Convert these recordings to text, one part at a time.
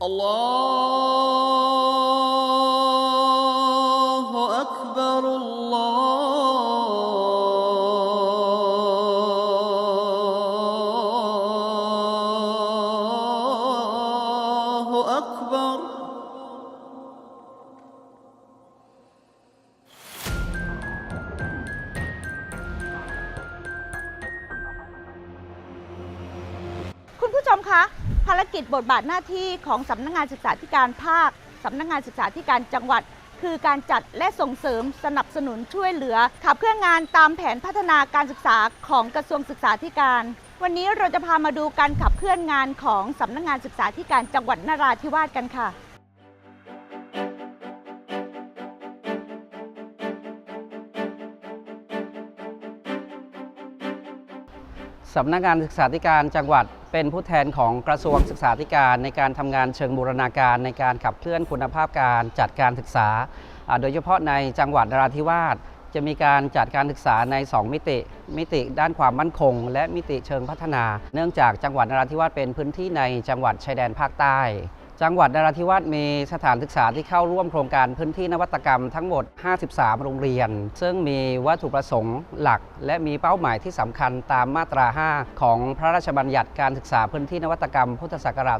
Allah. ชมคะภารกิจบทบาทหน้าที่ของสำนักงานศึกษาธิการภาคสำนักงานศึกษาธิการจังหวัด คือการจัดและส่งเสริมสนับสนุนช่วยเหลือขับเคลื่อนงานตามแผนพัฒนาการศึกษาของกระทรวงศึกษาธิการ วันนี้เราจะพามาดูการขับเคลื่อนงานของสำนักงานศึกษาธิการจังหวัดนราธิวาสกันค่ะสำนักงานศึกษาธิการจังหวัด เป็นผู้แทนของกระทรวงศึกษาธิการ ในการทำงานเชิงบูรณาการในการขับเคลื่อนคุณภาพการจัดการศึกษาอ่าโดยเฉพาะในจังหวัดนราธิวาสจะมีการจัดการศึกษาใน 2 มิติ มิติด้านความมั่นคง และมิติเชิงพัฒนา เนื่องจากจังหวัดนราธิวาสเป็นพื้นที่ในจังหวัดชายแดนภาคใต้ จังหวัดนราธิวาสมีสถานศึกษาที่เข้าร่วมโครงการพื้นที่นวัตกรรมทั้งหมด 53 โรงเรียน ซึ่งมีวัตถุประสงค์หลัก และมีเป้าหมายที่สำคัญตามมาตรา 5 ของพระราชบัญญัติการศึกษาพื้นที่นวัตกรรมพุทธศักราช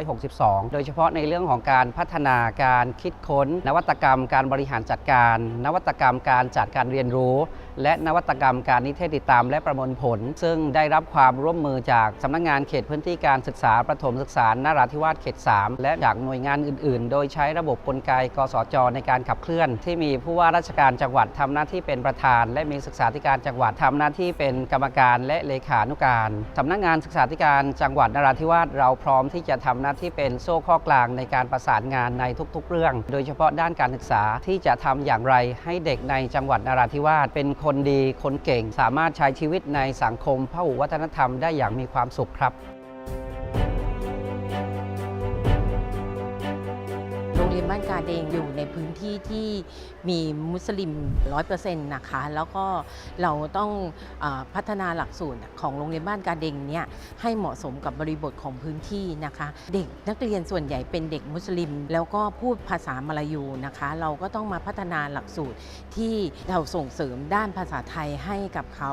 2562 โดยเฉพาะในเรื่องของการพัฒนาการคิดค้น นวัตกรรมการบริหารจัดการ นวัตกรรมการจัดการเรียนรู้และนวัตกรรมการนิเทศติดตามและประมวลผล ซึ่งได้รับความร่วมมือจากสำนักงานเขตพื้นที่การศึกษาประถมศึกษานราธิวาสเขต 3 และจากหน่วยงานอื่น ๆ โดยใช้ระบบกลไกกสจในการขับเคลื่อน ที่มีผู้ว่าราชการจังหวัดทำหน้าที่เป็นประธาน และมีศึกษาธิการจังหวัดทำหน้าที่เป็นกรรมการและเลขานุการสำนักงานศึกษาธิการจังหวัดนราธิวาสเราพร้อมที่จะทำหน้าที่เป็นโซ่ข้อกลางในการประสานงานในทุก ๆ เรื่อง โดยเฉพาะด้านการศึกษาที่จะทำอย่างไรให้เด็กในจังหวัดนราธิวาสเป็นคนดีคนเก่ง สามารถใช้ชีวิตในสังคมพหุวัฒนธรรมได้อย่างมีความสุขครับ รงเรียนบ้านกาเดงอยู่ในพื้นที่ที่มีมุสลิม 100%นะคะ แล้วก็เราต้องอพัฒนาหลักสูตรของโรงเรียนบ้านกาเดงเนี่ยให้เหมาะสมกับบริบทของพื้นที่นะคะ เด็กนักเรียนส่วนใหญ่เป็นเด็กมุสลิม แล้วก็พูดภาษามลายูนะคะ เราก็ต้องมาพัฒนาหลักสูตรที่เราส่งเสริมด้านภาษาไทยให้กับเขา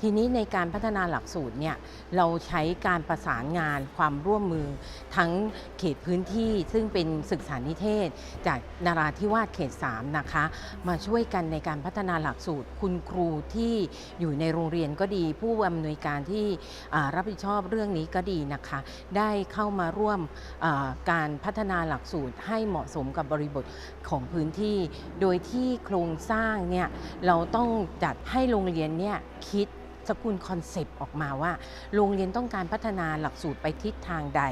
ทีนี้ในการพัฒนาหลักสูตรเนี่ยเราใช้การประสานงานความร่วมมือทั้งเขตพื้นที่ซึ่งเป็นศึกษานิเทศจากนาราธิวาสเขต 3 นะคะ มาช่วยกันในการพัฒนาหลักสูตร คุณครูที่อยู่ในโรงเรียนก็ดี ผู้อำนวยการที่รับผิดชอบเรื่องนี้ก็ดีนะคะ ได้เข้ามาร่วมการพัฒนาหลักสูตรให้เหมาะสมกับบริบทของพื้นที่ โดยที่โครงสร้างเนี่ยเราต้องจัดให้โรงเรียนเนี่ยคิด สกุลคอนเซปต์ออกมาว่า โรงเรียนต้องการพัฒนาหลักสูตรไปทิศทางใด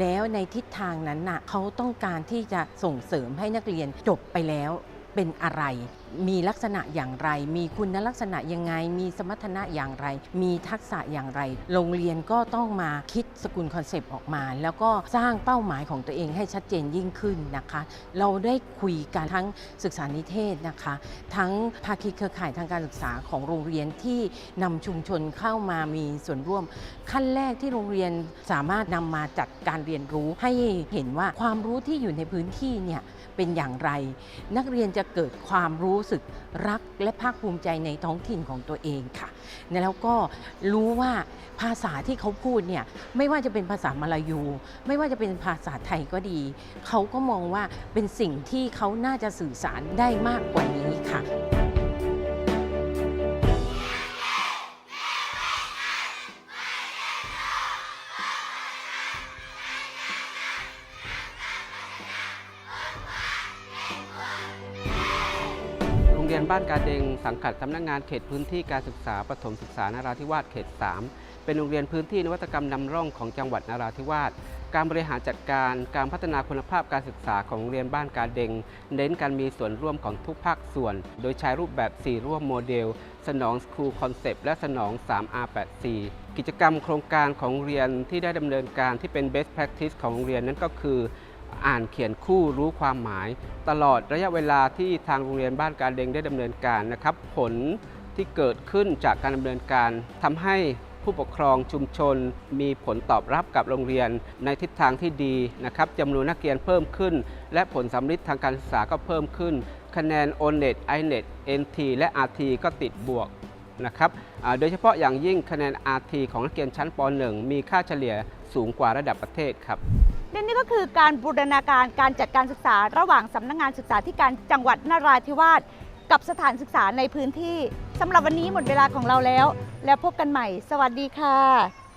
แล้วในทิศทางนั้นน่ะเขาต้องการที่จะส่งเสริมให้นักเรียนจบไปแล้วเป็นอะไร มีลักษณะอย่างไร มีคุณลักษณะยังไง มีสมรรถนะอย่างไร มีทักษะอย่างไร โรงเรียนก็ต้องมาคิดสกุลคอนเซปต์ออกมา แล้วก็สร้างเป้าหมายของตัวเองให้ชัดเจนยิ่งขึ้นนะคะ เราได้คุยกันทั้งศึกษานิเทศนะคะ ทั้งภาคีเครือข่ายทางการศึกษาของโรงเรียนที่นำชุมชนเข้ามามีส่วนร่วม ขั้นแรกที่โรงเรียนสามารถนำมาจัดการเรียนรู้ให้เห็นว่าความรู้ที่อยู่ในพื้นที่เนี่ยเป็นอย่างไร นักเรียนจะเกิดความรู้สึกรักและภาคภูมิใจในท้องถิ่นของตัวเองค่ะ แล้วก็รู้ว่าภาษาที่เขาพูดเนี่ยไม่ว่าจะเป็นภาษามลายู ไม่ว่าจะเป็นภาษาไทยก็ดี เขาก็มองว่าเป็นสิ่งที่เขาน่าจะสื่อสารได้มากกว่านี้ค่ะ นบ้านกาเดงสังกัดสำนักงานเขตพื้นที่การศึกษาประถมศึกษานราธิวาสเขต 3 เป็นโรงเรียนพื้นที่นวัตกรรมนำร่องของจังหวัดนราธิวาสการบริหารจัดการการพัฒนาคุณภาพการศึกษาของโรงเรียนบ้านกาเดงเน้นการมีส่วนร่วมของทุกภาคส่วน โดยใช้รูปแบบ 4 ร่วมโมเดล สนอง School Concept และสนอง 3R84 กิจกรรมโครงการของโรงเรียนที่ได้ดำเนินการที่เป็น best practice ของโรงเรียนนั้นก็คือ อ่านเขียนคู่รู้ความหมาย ตลอดระยะเวลาที่ทางโรงเรียนบ้านการเดงได้ดำเนินการนะครับ ผลที่เกิดขึ้นจากการดำเนินการทำให้ผู้ปกครองชุมชน มีผลตอบรับกับโรงเรียนในทิศทางที่ดีนะครับจำนวนนักเรียนเพิ่มขึ้น และผลสำลิดทางการศึกษาก็เพิ่มขึ้น คะแนน o n e t iNet NT และ RT ก็ติดบวกนะครับโดยเฉพาะอย่างยิ่งคะแนน RT ของนักเรียนชั้นป .1 มีค่าเฉลี่ยสูงกว่าระดับประเทศครับ และนี่ก็คือการบูรณาการการจัดการศึกษาระหว่างสำนักงานศึกษาธิการจังหวัดนราธิวาสกับสถานศึกษาในพื้นที่สำหรับวันนี้หมดเวลาของเราแล้ว แล้วพบกันใหม่ สวัสดีค่ะ